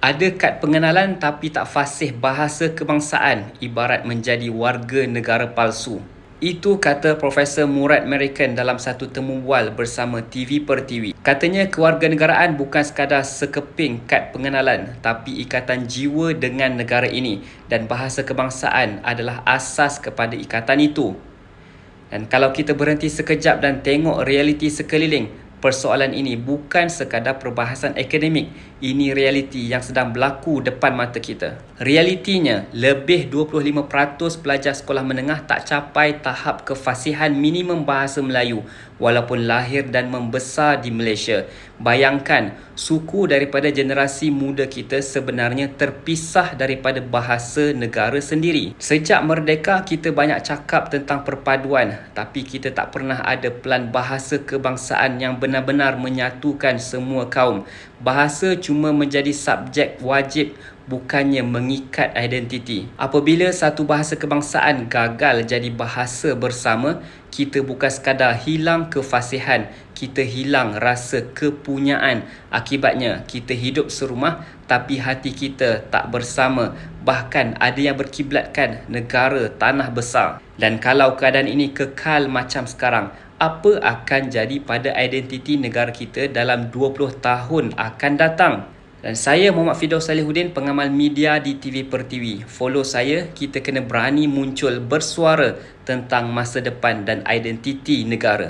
Ada kad pengenalan tapi tak fasih bahasa kebangsaan ibarat menjadi warga negara palsu. Itu kata Profesor Murad American dalam satu temu bual bersama TV per TV. Katanya kewarganegaraan bukan sekadar sekeping kad pengenalan tapi ikatan jiwa dengan negara ini dan bahasa kebangsaan adalah asas kepada ikatan itu. Dan kalau kita berhenti sekejap dan tengok realiti sekeliling, persoalan ini bukan sekadar perbahasan akademik. Ini realiti yang sedang berlaku depan mata kita. Realitinya, lebih 25% pelajar sekolah menengah tak capai tahap kefasihan minimum bahasa Melayu walaupun lahir dan membesar di Malaysia. Bayangkan, suku daripada generasi muda kita sebenarnya terpisah daripada bahasa negara sendiri. Sejak merdeka, kita banyak cakap tentang perpaduan tapi kita tak pernah ada pelan bahasa kebangsaan yang benar benar-benar menyatukan semua kaum. Bahasa cuma menjadi subjek wajib bukannya mengikat identiti. Apabila satu bahasa kebangsaan gagal jadi bahasa bersama, kita bukan sekadar hilang kefasihan, kita hilang rasa kepunyaan. Akibatnya, kita hidup serumah tapi hati kita tak bersama. Bahkan ada yang berkiblatkan negara tanah besar. Dan kalau keadaan ini kekal macam sekarang, apa akan jadi pada identiti negara kita dalam 20 tahun akan datang. Dan saya Muhammad Fidaus Salihuddin, pengamal media di TV Per TV. Follow saya, kita kena berani muncul bersuara tentang masa depan dan identiti negara.